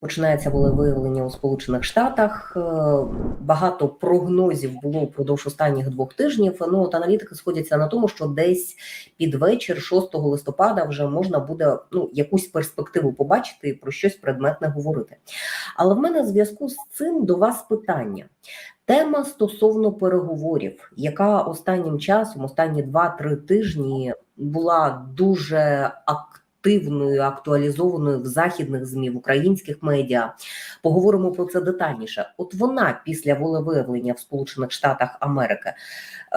Починається волевиявлення у Сполучених Штатах. Е, Багато прогнозів було впродовж останніх двох тижнів. Ну от аналітики сходяться на тому, що десь під вечір, 6 листопада, вже можна буде ну якусь перспективу побачити і про щось предметне говорити. Але в мене в зв'язку з цим до вас питання. Тема стосовно переговорів, яка останнім часом, останні 2-3 тижні, була дуже активною, актуалізованою в західних змі, в українських медіа. Поговоримо про це детальніше. От вона після волевиявлення в Сполучених Штатах Америки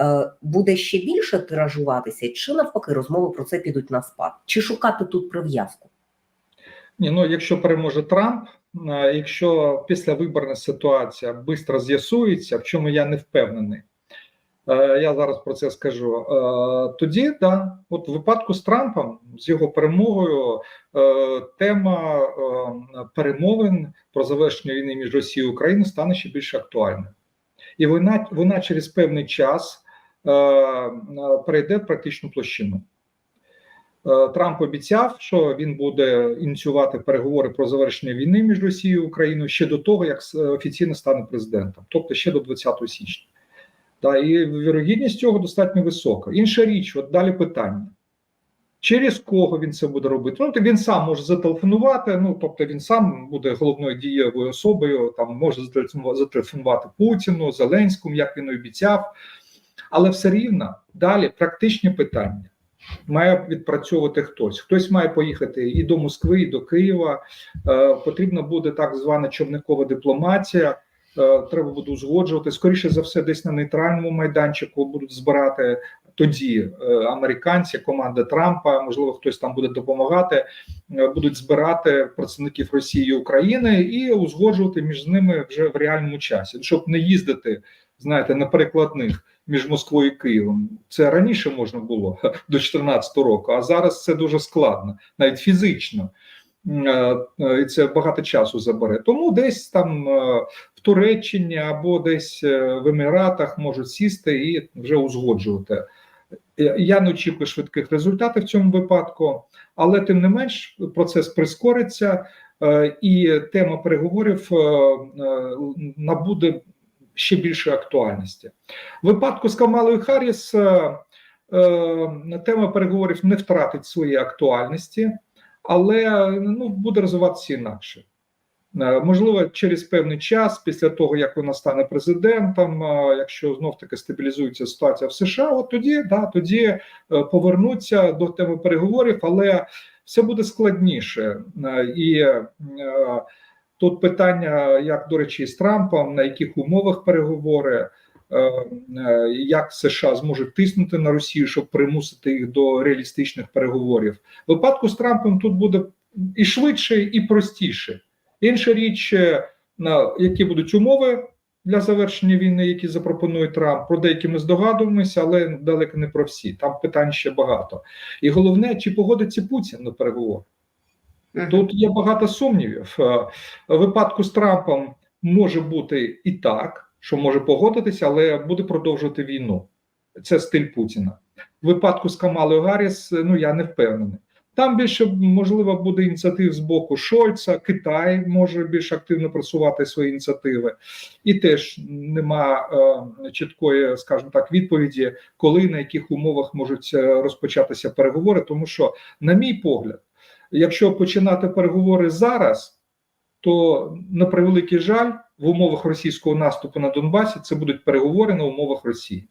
е, буде ще більше тиражуватися, чи навпаки розмови про це підуть на спад? Чи шукати тут прив'язку? Ні, ну якщо переможе Трамп, е, якщо післявиборна ситуація швидко з'ясується, в чому я не впевнений, я зараз про це скажу. е, Тоді да, от в випадку з Трампом, з його перемогою, е, тема е, перемовин про завершення війни між Росією і Україною стане ще більш актуальною, і вона вона через певний час е, е, перейде в практичну площину. Е, Трамп обіцяв, що він буде ініціювати переговори про завершення війни між Росією і Україною ще до того, як офіційно стане президентом, тобто ще до 20 січня. Да, і вірогідність цього достатньо висока. Інша річ, от далі питання. Через кого він це буде робити? Ну, то він сам може зателефонувати, ну тобто він сам буде головною дієвою особою, там може зателефонувати- Путіну, Зеленському, як він обіцяв. Але все рівно далі практичні питання має відпрацьовувати хтось. Хтось має поїхати і до Москви, і до Києва. Е, потрібна буде так звана човникова дипломатія. Е, треба буде узгоджувати. Скоріше за все, десь на нейтральному майданчику будуть збирати тоді е, американці, команда Трампа, можливо, хтось там буде допомагати. е, Будуть збирати представників Росії і України і узгоджувати між ними вже в реальному часі, щоб не їздити, знаєте, на перекладних між Москвою і Києвом. Це раніше можна було до 2014 року, а зараз це дуже складно, навіть фізично. Е, е, І це багато часу забере. Тому десь там е, в Туреччині або десь в Еміратах можуть сісти і вже узгоджувати. Я- не очікую швидких результатів в цьому випадку, але тим не менш процес прискориться, і тема переговорів набуде ще більшої актуальності. В випадку з Камалою Харріс тема переговорів не втратить своєї актуальності, але ну, буде розвиватися інакше. Е, Можливо, через певний час, після того як вона стане президентом, е, якщо знов таки стабілізується ситуація в США, от тоді да, тоді е, повернуться до теми переговорів, але все буде складніше. І тут питання, як до речі, з Трампом, на яких умовах переговори, як США зможуть тиснути на Росію, щоб примусити їх до реалістичних переговорів. В випадку з Трампом тут буде і швидше, і простіше. Інша річ, е, які будуть умови для завершення війни, які запропонує Трамп. Про деякі ми здогадуємося, але далеко не про всі. Там питань ще багато. І головне, чи погодиться Путін на переговори. Тут є багато сумнівів. Е, В випадку з Трампом може бути і так, що може погодитися, але буде продовжувати війну. Це стиль Путіна. В випадку з Камалою Гарріс, ну я не впевнений. Там більше можливо буде ініціатив з боку Шольца, Китай може більш активно просувати свої ініціативи, і теж нема е, чіткої, скажімо так, відповіді, коли на яких умовах можуть е, розпочатися переговори. Тому що, на мій погляд, якщо починати переговори зараз, то на превеликий жаль, в умовах російського наступу на Донбасі це будуть переговори на умовах Росії.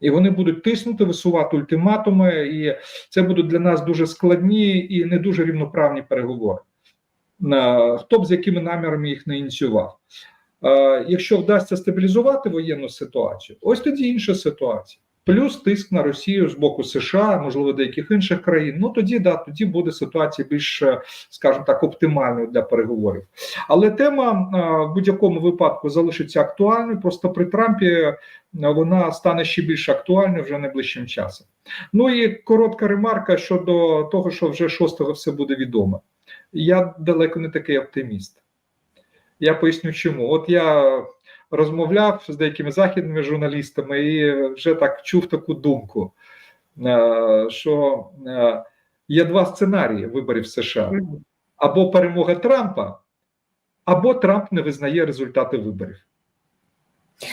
І вони будуть тиснути, висувати ультиматуми, і це будуть для нас дуже складні і не дуже рівноправні переговори. Хто б з якими намірами їх не ініціював. Якщо вдасться стабілізувати воєнну ситуацію, ось тоді інша ситуація. Плюс тиск на Росію з боку США, можливо, деяких інших країн. Ну тоді да, тоді буде ситуація більш, е, скажімо так, оптимальною для переговорів. Але тема е, в будь-якому випадку залишиться актуальною. Просто при Трампі е, вона стане ще більш актуальною вже найближчим часом. Ну і коротка ремарка щодо того, що вже 6-го все буде відомо. Я далеко не такий оптиміст. Я поясню, чому. От я розмовляв з деякими західними журналістами і вже так чув таку думку, е, що е, є два сценарії виборів США: або перемога Трампа, або Трамп не визнає результати виборів.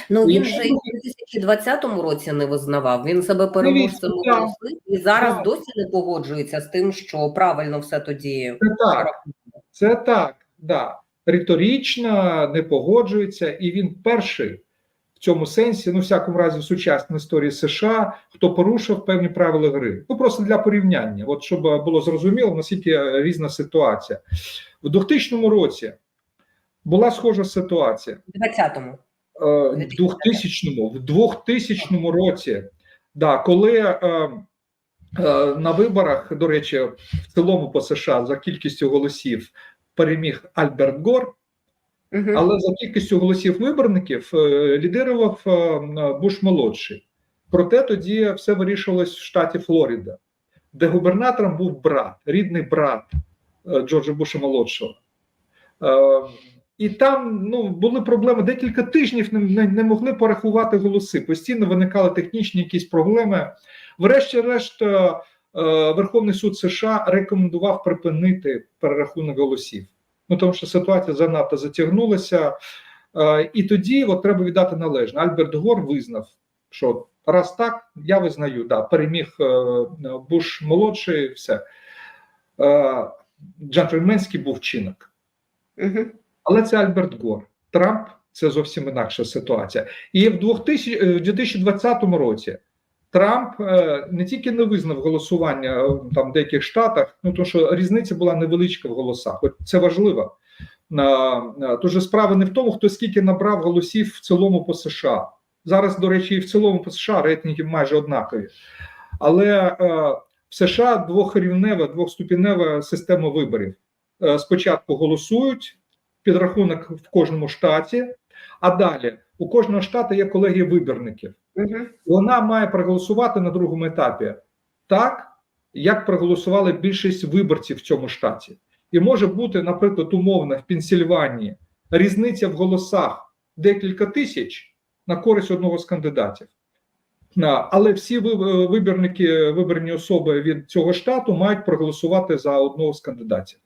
Ну він Якщо же і в 2020 році не визнавав. Він себе переможцем оголосив і зараз Так. досі не погоджується з тим, що правильно все тоді Це так, це так, да. Риторично не погоджується, і він перший в цьому сенсі, ну, в всякому разі, в сучасній історії США, хто порушив певні правила гри. Ну просто для порівняння, от щоб було зрозуміло, наскільки різна ситуація. В 2000 році була схожа ситуація. в 20-му. Е, в 2000-му, в 2000 році, да, коли е, е, на виборах, до речі, в цілому по США за кількістю голосів переміг Альберт Гор, але за кількістю голосів виборників е, лідирував е, Буш молодший. Проте тоді все вирішувалось в штаті Флорида, де губернатором був брат, рідний брат е, Джорджа Буша молодшого. І там ну, були проблеми. Декілька тижнів не, не, не могли порахувати голоси. Постійно виникали технічні якісь проблеми. Врешті-решт, Верховний суд США рекомендував припинити перерахунок голосів. Ну тому що ситуація занадто затягнулася. Е, І тоді от, треба віддати належне. Альберт Гор визнав, що раз так, я визнаю, да, переміг е, Буш молодший, все. Е, Джентльменський був вчинок. Мгм. Але це Альберт Гор. Трамп це зовсім інакша ситуація. І в 2000, е, в 2020 році Трамп е, не тільки не визнав голосування е, там в деяких штатах, ну тому що різниця була невеличка в голосах. От це важливо. Тож справа не в тому, хто скільки набрав голосів в цілому по США. Зараз, до речі, і в цілому по США рейтинги майже однакові. Але е, в США двохрівнева, двохступінева система виборів. Спочатку голосують, підрахунок в кожному штаті, а далі у кожного штату є колегія вибірників. Вона має проголосувати на другому етапі так, як проголосували більшість виборців в цьому штаті. І може бути, наприклад, умовно в Пенсільванії різниця в голосах декілька тисяч на користь одного з кандидатів. Але всі ви- вибірники, вибрані особи від цього штату мають проголосувати за одного з кандидатів.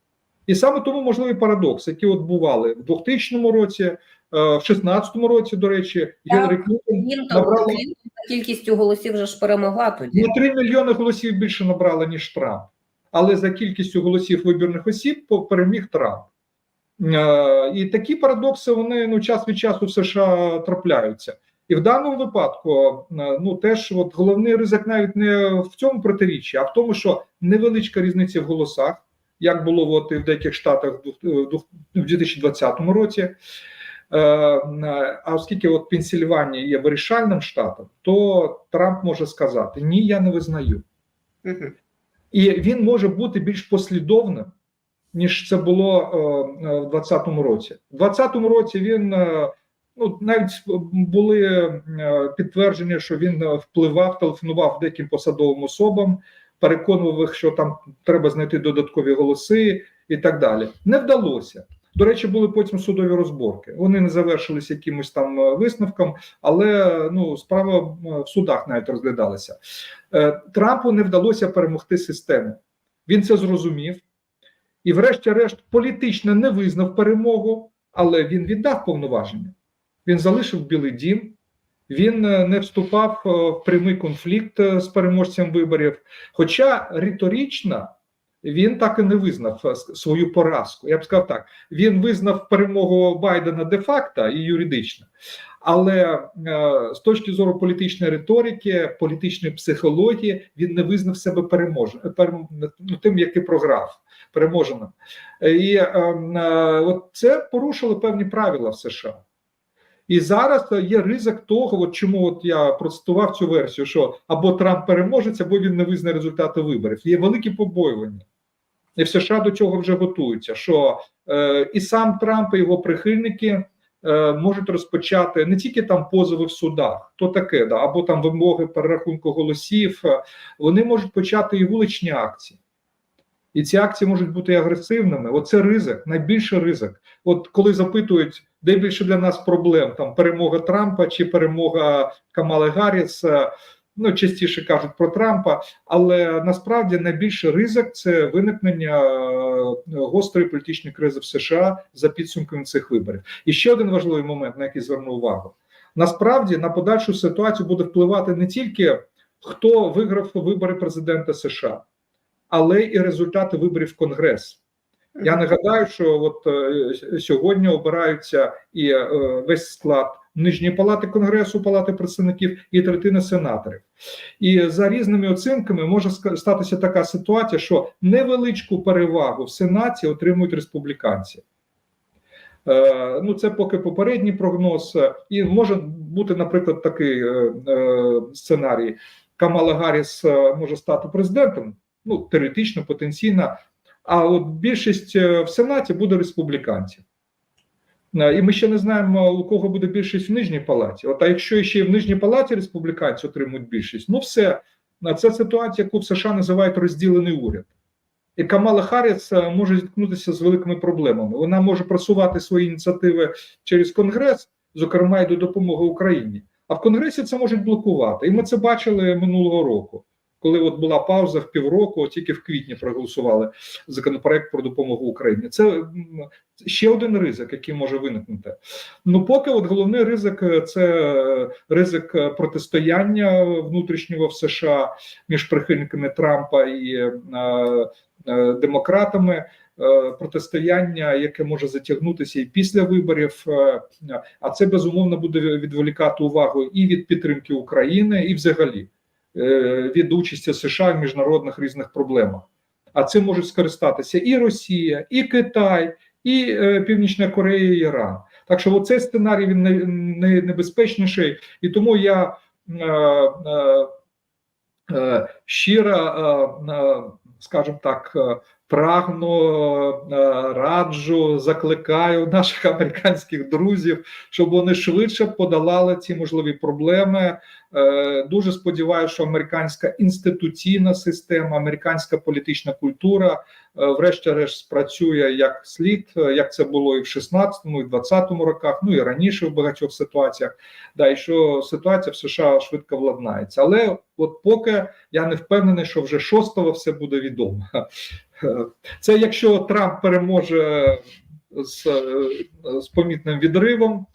І саме тому можливий парадокс, які от бували в 2000 році, е, в 2016 році, до речі, Гіларі Клінтон Набрала- кількістю голосів вже ж перемогла тоді. на 3 мільйони голосів більше набрала, ніж Трамп. Але за кількістю голосів вибірних осіб переміг Трамп. Е, І такі парадокси вони ну, час від часу в США трапляються. І в даному випадку е, ну теж от головний ризик навіть не в цьому протиріччі, а в тому, що невеличка різниця в голосах, як було от і в деяких штатах в 2020 році. Е, А оскільки от Пенсільванія є вирішальним штатом, то Трамп може сказати: Ні, я не визнаю. І він може бути більш послідовним, ніж це було е, е, в 2020 році. У 2020 році він е, ну навіть були е, підтвердження, що він е, впливав, телефонував деяким посадовим особам, переконував їх, що там треба знайти додаткові голоси і так далі. Не вдалося. До речі, були потім судові розборки. Вони не завершилися якимось там е, висновком, але ну справа е, в судах навіть розглядалася. Е, Трампу не вдалося перемогти систему. Він це зрозумів і, врешті-решт, політично не визнав перемогу, але він віддав повноваження. Він залишив Білий Дім, він не вступав в прямий конфлікт з переможцем виборів. Хоча риторично він так і не визнав е, свою поразку. Я б сказав так: він визнав перемогу Байдена де-факто і юридично. Але е, з точки зору політичної риторики, політичної психології, він не визнав себе переможним, ну, тим, який програв переможеним. І е, е, от це порушило певні правила в США. І зараз є ризик того, от чому от я процитував цю версію, що або Трамп переможеться, або він не визнає результати виборів. Є великі побоювання. І в США до цього вже готуються. Що е, і сам Трамп, і його прихильники е, можуть розпочати не тільки там позови в судах, то таке, да, або там вимоги перерахунку голосів. е, Вони можуть почати і вуличні акції. І ці акції можуть бути агресивними. Оце ризик, найбільший ризик. От коли запитують, де більше для нас проблем: там перемога Трампа чи перемога Камали Гарріс, Ну, частіше кажуть про Трампа, але насправді найбільший ризик це виникнення е, гострої політичної кризи в США за підсумками цих виборів. І ще один важливий момент, на який зверну увагу: насправді на подальшу ситуацію буде впливати не тільки хто виграв вибори президента США, але і результати виборів в Конгрес. Я нагадаю, що от е, сьогодні обираються і е, весь склад нижньої палати конгресу, палати представників і третина сенаторів. І за різними оцінками може статися така ситуація, що невеличку перевагу в сенаті отримують республіканці. Е, ну, це поки попередній прогноз, і може бути, наприклад, такий сценарій: Камала Гарріс може стати президентом, ну теоретично, потенційно. А от більшість е, в Сенаті буде республіканців. Е, І ми ще не знаємо, у кого буде більшість в нижній палаті. От а якщо ще і в нижній палаті республіканці отримують більшість, ну все, Е, це ситуація, яку в США називають розділений уряд. І Камала Харріс може зіткнутися з великими проблемами. Вона може просувати свої ініціативи через Конгрес, зокрема і до допомоги Україні. А в Конгресі це можуть блокувати. І ми це бачили минулого року, коли от була пауза в півроку, тільки в квітні проголосували законопроект про допомогу Україні. Це ще один ризик, який може виникнути. Ну, поки от головний ризик е, це ризик е, протистояння внутрішнього в США між прихильниками Трампа і е, е, демократами. е, Протистояння, яке може затягнутися і після виборів, а це безумовно буде відволікати увагу і від підтримки України, і взагалі від участі США в міжнародних різних проблемах. А цим можуть скористатися і Росія, і Китай, і е, Північна Корея, і Іран. Так що оцей сценарій він най- най- найнебезпечніший, і тому я е, е, е, щиро, е, е, скажімо так, е, прагну, е, раджу, закликаю наших американських друзів, щоб вони швидше подолали ці можливі проблеми. Е, Дуже сподіваюся, що американська інституційна система, американська політична культура, е, врешті-решт, спрацює як слід, як це було і в 16-му, і в 20-му роках, ну і раніше в багатьох ситуаціях. Да, і що ситуація в США швидко владнається. Але от поки я не впевнений, що вже 6-го все буде відомо. Це якщо Трамп переможе з, з помітним відривом е,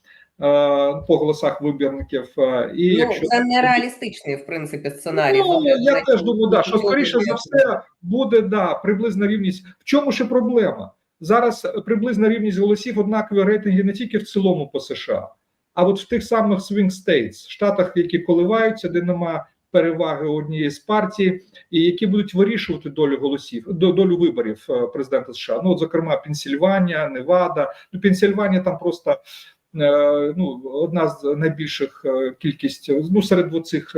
по голосах вибірників, е, і Ну, якщо це нереалістичний, в принципі, сценарій. Ну, я не- теж думаю, да, що скоріше за все буде да, приблизна рівність. В чому ще проблема? Зараз приблизна рівність голосів однакові рейтинги не тільки в цілому по США, а от в тих самих swing states, штатах, які коливаються, де нема переваги однієї з партій, і які будуть вирішувати долю голосів, до- долю виборів е, президента США. Ну, от, зокрема, Пенсільванія, Невада. Ну, Пенсільванія там просто е, ну, одна з найбільших е, кількість, ну, серед оцих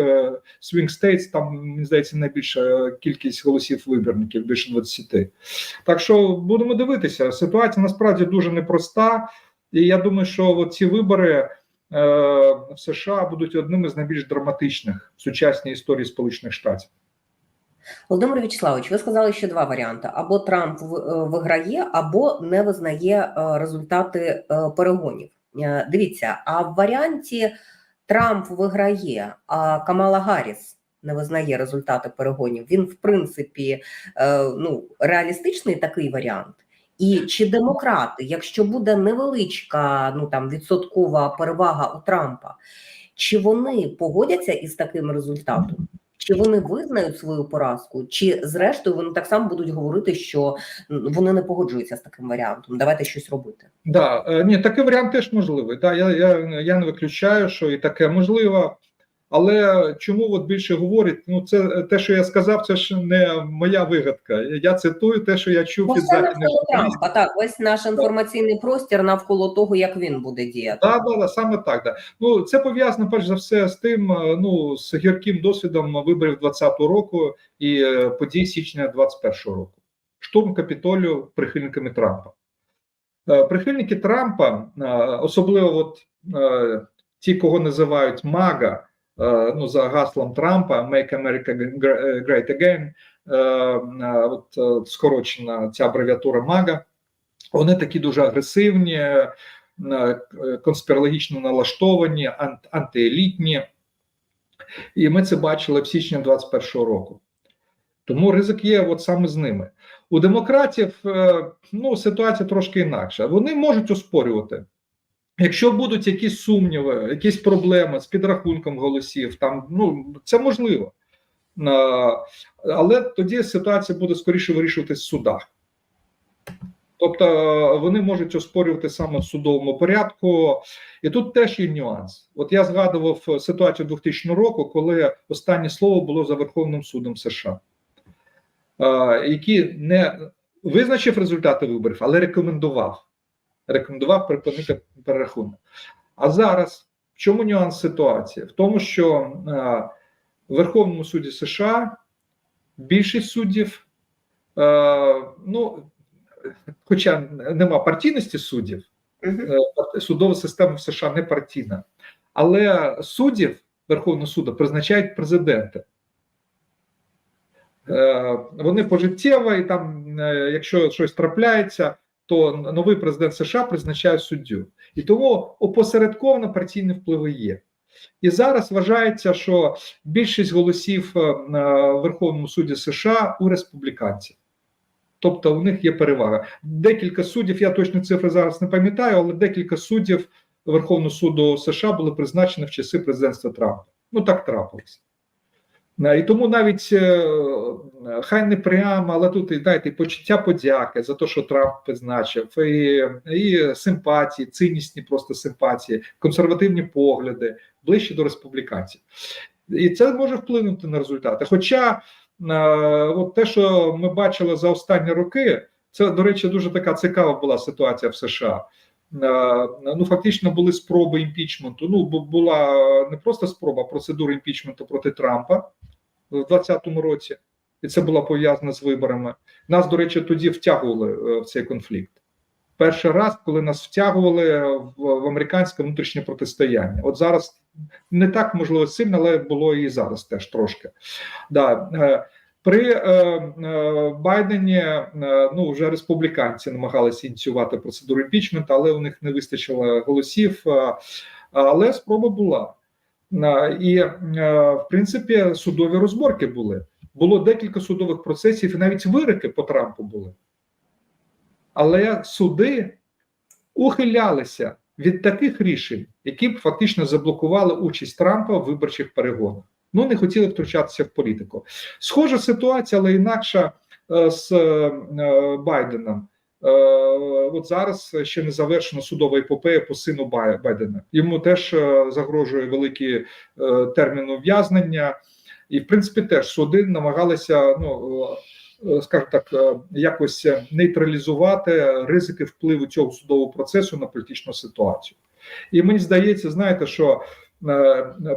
swing states, там, мені здається, найбільша кількість голосів вибірників, більше 20. Так що будемо дивитися. Ситуація насправді дуже непроста, і я думаю, що ці вибори в США будуть одними з найбільш драматичних в сучасній історії Сполучених Штатів. Володимир Вячеславович, ви сказали ще два варіанти: або Трамп е, виграє, або не визнає е, результати е, перегонів. Е, Дивіться, а в варіанті Трамп виграє, а Камала Гарріс не визнає результати перегонів. Він, в принципі, е, ну реалістичний такий варіант. І чи демократи, якщо буде невеличка ну там відсоткова перевага у Трампа, чи вони погодяться із таким результатом? Чи вони визнають свою поразку, чи зрештою вони так само будуть говорити, що вони не погоджуються з таким варіантом? Давайте щось робити. Да, е, ні, такий варіант теж можливий. Да, я, я, я не виключаю, що і таке можливо. Але чому от більше говорять? Ну, це те, що я сказав, це ж не моя вигадка. Я цитую те, що я чув Ну, від західних. Трампа. Так, весь наш інформаційний простір навколо того, як він буде діяти. Так, да, да, саме так. Да. Ну це пов'язано перш за все з тим, е, ну з гірким досвідом виборів 20-го року і е, подій січня 21-го року. Штурм Капітолію прихильниками Трампа. Е, Прихильники Трампа, е, особливо от е, ті, кого називають МАГА, е, ну за гаслом Трампа Make America Great Again, е, е, от е, скорочена ця абревіатура МАГА. Вони такі дуже агресивні, е, конспірологічно налаштовані, антиелітні. І ми це бачили в січні 2021 року. Тому ризик є от саме з ними. У демократів е, ну, ситуація трошки інакша. Вони можуть оспорювати. Якщо будуть якісь сумніви, якісь проблеми з підрахунком голосів, там ну це можливо. Е, Але тоді ситуація буде скоріше вирішуватись в судах. Тобто е, вони можуть оспорювати саме в судовому порядку, і тут теж є нюанс. От я згадував ситуацію 2000 року, коли останнє слово було за Верховним судом США, е, який не визначив результати виборів, але рекомендував. Рекомендував припинити перерахунок. А зараз в чому нюанс ситуації? В тому, що е, в Верховному суді США більшість суддів, е, ну хоча нема партійності суддів, е, судова система в США не партійна, але суддів Верховного суду призначають президенти. Вони пожиттєво, і там, якщо щось трапляється, то новий президент США призначає суддю. І тому опосередковано партійні впливи є. І зараз вважається, що більшість голосів е, на Верховному суді США у республіканців. Тобто у них є перевага. Декілька суддів, я точно цифри зараз не пам'ятаю, але декілька суддів Верховного суду США були призначені в часи президентства Трампа. Ну так трапилось. Е, І тому навіть е, хай не прямо, але тут і знаєте, почуття подяки за те, що Трамп призначив, і, і симпатії, циннісні просто симпатії, консервативні погляди ближче до республіканців. І це може вплинути на результати. Хоча е, от те, що ми бачили за останні роки, це, до речі, дуже така цікава була ситуація в США. Е, Ну, фактично були спроби імпічменту. Ну, бу- була не просто спроба процедури імпічменту проти Трампа в 2020 році, і це було пов'язано з виборами. Нас, до речі, тоді втягували е, в цей конфлікт. Перший раз, коли нас втягували в, американське внутрішнє протистояння. От зараз не так можливо сильно, але було і зараз теж трошки. Да. При е, е, Байдені е, ну вже республіканці намагалися ініціювати процедуру імпічменту, але у них не вистачило голосів. Але спроба була. І, в принципі, судові розборки були. Було декілька судових процесів, і навіть вироки по Трампу були. Але суди ухилялися від таких рішень, які б фактично заблокували участь Трампа в виборчих перегонах. Ну не хотіли втручатися в політику. Схожа ситуація, але інакша е, з е, Байденом. Е, От зараз ще не завершено судова епопея по сину Байдена. Йому теж загрожує великий термін ув'язнення, і в принципі теж суди намагалися ну. скажімо так, якось нейтралізувати ризики впливу цього судового процесу на політичну ситуацію. І мені здається, знаєте, що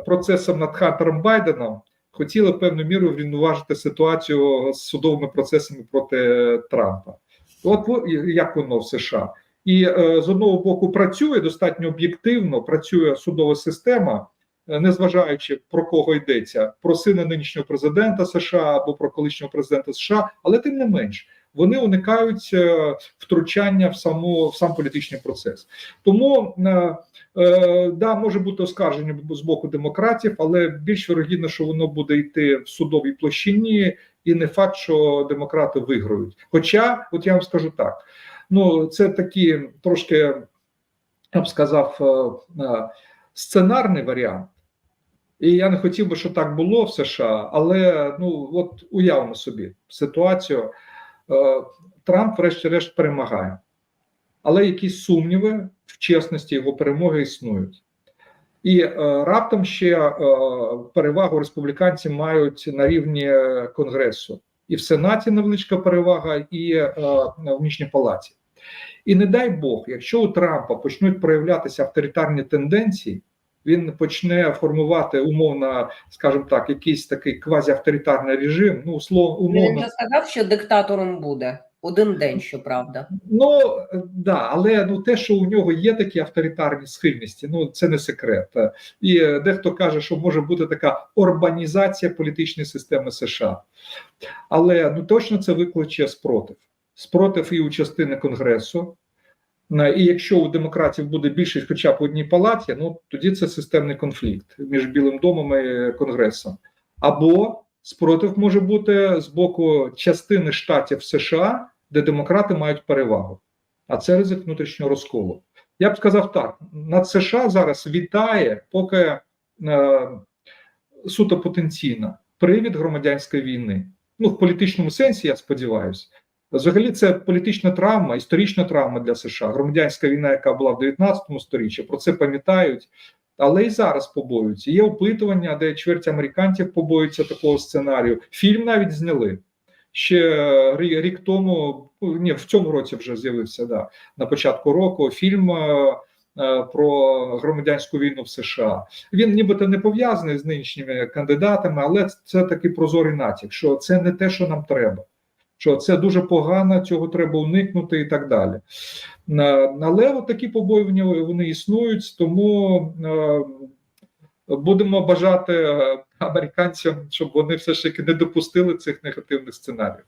процесом над Хантером Байденом хотіли певною мірою врівноважити ситуацію з судовими процесами проти Трампа. От як воно в США. І е, з одного боку працює достатньо об'єктивно, працює судова система, е, незважаючи про кого йдеться, про сина нинішнього президента США або про колишнього президента США, але тим не менш вони уникають е, втручання в саму в сам політичний процес. Тому е, е, да, може бути оскарження з боку демократів, але більш вірогідно, що воно буде йти в судовій площині, і не факт, що демократи виграють. Хоча, от я вам скажу так: ну це такі трошки, я б сказав, сценарний варіант. І я не хотів би, щоб так було в США, але ну от уявимо собі ситуацію. Е, Трамп, врешті-решт, перемагає, але якісь сумніви в чесності його перемоги існують. І е, раптом ще е, перевагу республіканці мають на рівні Конгресу. І в Сенаті невеличка перевага, і в Нижній палаті. І не дай Бог, якщо у Трампа почнуть проявлятися авторитарні тенденції, він почне формувати умовно, скажімо так, якийсь такий квазіавторитарний режим. Ну, услов, Він умовно. вже сказав, що диктатором буде один день, щоправда. Ну да, але ну те, що у нього є такі авторитарні схильності, ну це не секрет. І е, дехто каже, що може бути така урбанізація політичної системи США, але ну точно це викличе спротив. Спротив і у частини Конгресу, І якщо у демократів буде більшість, хоча б одній палаті, ну тоді це системний конфлікт між Білим домом і Конгресом. Або спротив може бути з боку частини штатів США, де демократи мають перевагу. А це ризик внутрішнього розколу. Я б сказав так: над США зараз вітає, поки е, суто потенційно привід громадянської війни. Ну, в політичному сенсі, я сподіваюся. Взагалі, це політична травма, історична травма для США. Громадянська війна, яка була в 19 сторіччі, про це пам'ятають, але і зараз побоюються. Є опитування, де чверть американців побоюються такого сценарію. Фільм навіть зняли. Ще рік тому, ні, в цьому році вже з'явився да, на початку року фільм е, е, про громадянську війну в США. Він нібито не пов'язаний з нинішніми кандидатами, але це такий прозорий натяк, що це не те, що нам треба. Що це дуже погано, цього треба уникнути і так далі. Але такі побоювання вони існують, тому е, будемо бажати е, американцям, щоб вони все ж таки не допустили цих негативних сценаріїв.